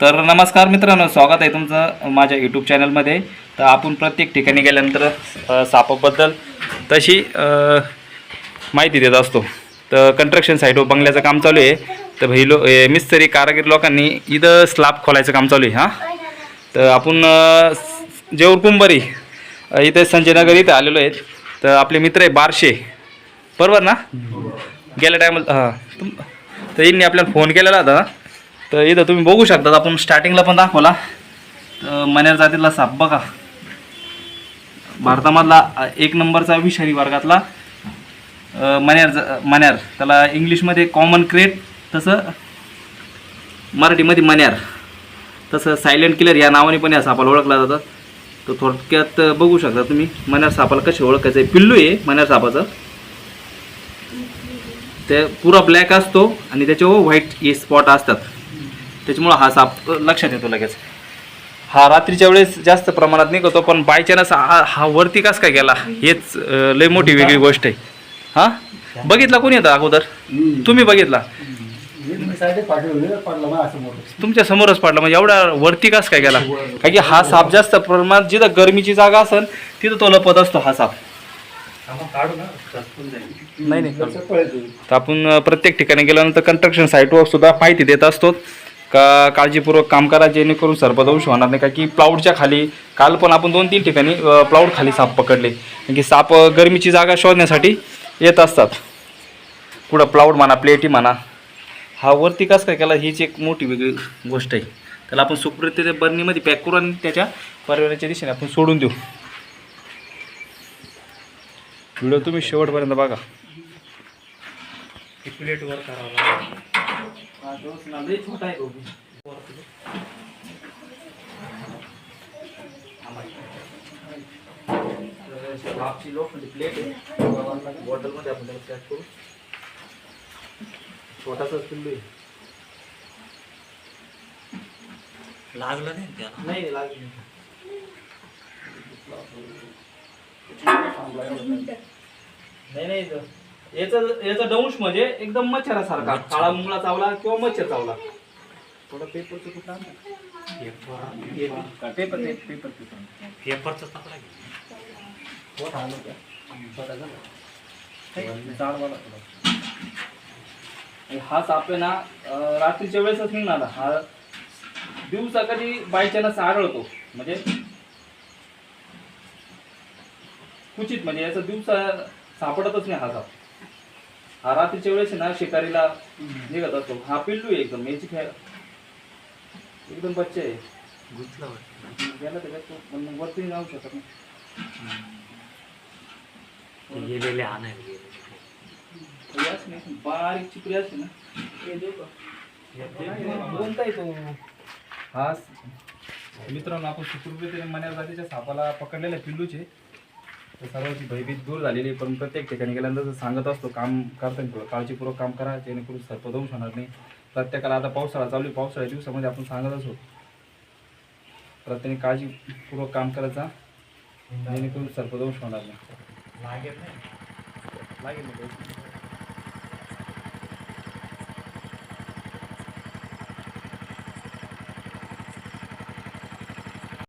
तर नमस्कार मित्रांनो स्वागत आहे तुमचं माझ्या यूट्यूब चॅनलमध्ये तर आपण प्रत्येक ठिकाणी गेल्यानंतर सापाबद्दल तशी माहिती देत असतो. तर कन्स्ट्रक्शन साईटवर बंगल्याचं काम चालू आहे. तर भाई लो ए, मिस्त्री कारागीर लोकांनी इथं स्लॅब खोलायचं काम चालू आहे हां. तर आपण अ, जेऊर कुंभारी इथे संजयनगर इथं आलेलो आहेत. तर आपले मित्र आहे बारशे. बरोबर ना? गेल्या टायमाला हां. तुम तर यांनी आपल्याला फोन केलेला होता. तर इथं तुम्ही बघू शकता आपण स्टार्टिंगला पण दाखवला. तर मण्यार जातीतला साप बघा. भारतामधला एक नंबरचा विषारी वर्गातला मन्यार मन्यार त्याला इंग्लिशमध्ये कॉमन क्रेट तसं मराठीमध्ये मन्यार तसं सायलेंट किलर या नावाने पण या सापाला ओळखला जातं. तर थोडक्यात बघू शकता तुम्ही मन्यार सापाला कसे ओळखायचं आहे. पिल्लू आहे मन्यार सापाचं. ते पुरा ब्लॅक असतो आणि त्याच्यावर व्हाईट हे स्पॉट असतात. त्याच्यामुळं हा साप लक्षात येतो लगेच. हा रात्रीच्या वेळेस जास्त प्रमाणात निघतो पण बाय चान्स हा हा वरती कस काय गेला? हेच लय मोठी वेगळी गोष्ट आहे. हा? बघितला कोणी येतं अगोदर? तुम्ही बघितला? तुमच्या समोरच पडला म्हणजे एवढा वरती कस काय गेला? कारण की हा साप जास्त प्रमाणात जिथं गरमीची जागा असेल तिथं तो लपत असतो हा साप. नाही नाही तर आपण प्रत्येक ठिकाणी गेल्यानंतर कन्स्ट्रक्शन साईटवर सुद्धा माहिती देत असतो. का काळजीपूर्वक काम करा जेणेकरून सर्पदंश होणार नाही. का की प्लाऊडच्या खाली काल पण आपण दोन तीन ठिकाणी प्लाऊड खाली साप पकडले. की साप गरमीची जागा शोधण्यासाठी येत असतात. पुढं प्लाऊड म्हणा प्लेटी म्हणा हा वरती कस काय केला हीच एक मोठी वेगळी गोष्ट आहे. त्याला आपण सुप्रत बर्नीमध्ये पॅक करू आणि त्याच्या पर्यावरणाच्या दिशेने आपण सोडून देऊ. व्हिडिओ तुम्ही शेवटपर्यंत बघा. प्लेटवर करावा छोटा आहे प्लेट आहे बॉटलमध्ये आपण त्याला? पॅक करू छोटासा पिल्लू आहे लागलं नाही. त्याला नाही लागली नाही नाही. याचा याचा दंश म्हणजे एकदम मच्छरासारखा. काळा मुंगळा चावला किंवा मच्छर चावला. थोडा पेपरचं कुठं आणलं? Paper paper. ते- पेपर पेपरचा. आणि हा साप आहे ना रात्रीच्या वेळेसच निघणार. हा दिवसा कधी बायचानस आढळतो. म्हणजे कुचित म्हणजे याचा दिवसा सापडतच नाही हा साप. हा रात्रीच्या वेळेस आहे ना शिकारीला निघत असतो. हा पिल्लू आहे एकदम याची खेळ. एकदम बच्चे आहे. गुंतलं वाटतं. गेला त्याच्यात तो पण मग वरती नाही जाऊ शकत ना. गेलेले आणायला गेलेले हे असं नाही, बारीक चिपरी असते ना. हे देऊ का? कोणता आहे तो हा मित्रांनो आपण सुखरूपरीने मन्या जातीच्या सापाला पकडलेल्या पिल्लूचे. तर सर्वांची भयभीत दूर झालेली आहे. पण प्रत्येक ठिकाणी गेल्यानंतर सांगत असतो काम करताना थोडं काळजीपूर्वक काम करा जेणेकरून सर्पदंश होणार नाही. प्रत्येकाला आता पावसाळा चालू आहे. पावसाळ्या दिवसामध्ये आपण सांगत असतो प्रत्येकाने काळजीपूर्वक काम करायचा जेणेकरून सर्पदंश होणार नाही. लागेल नाही. लागेल.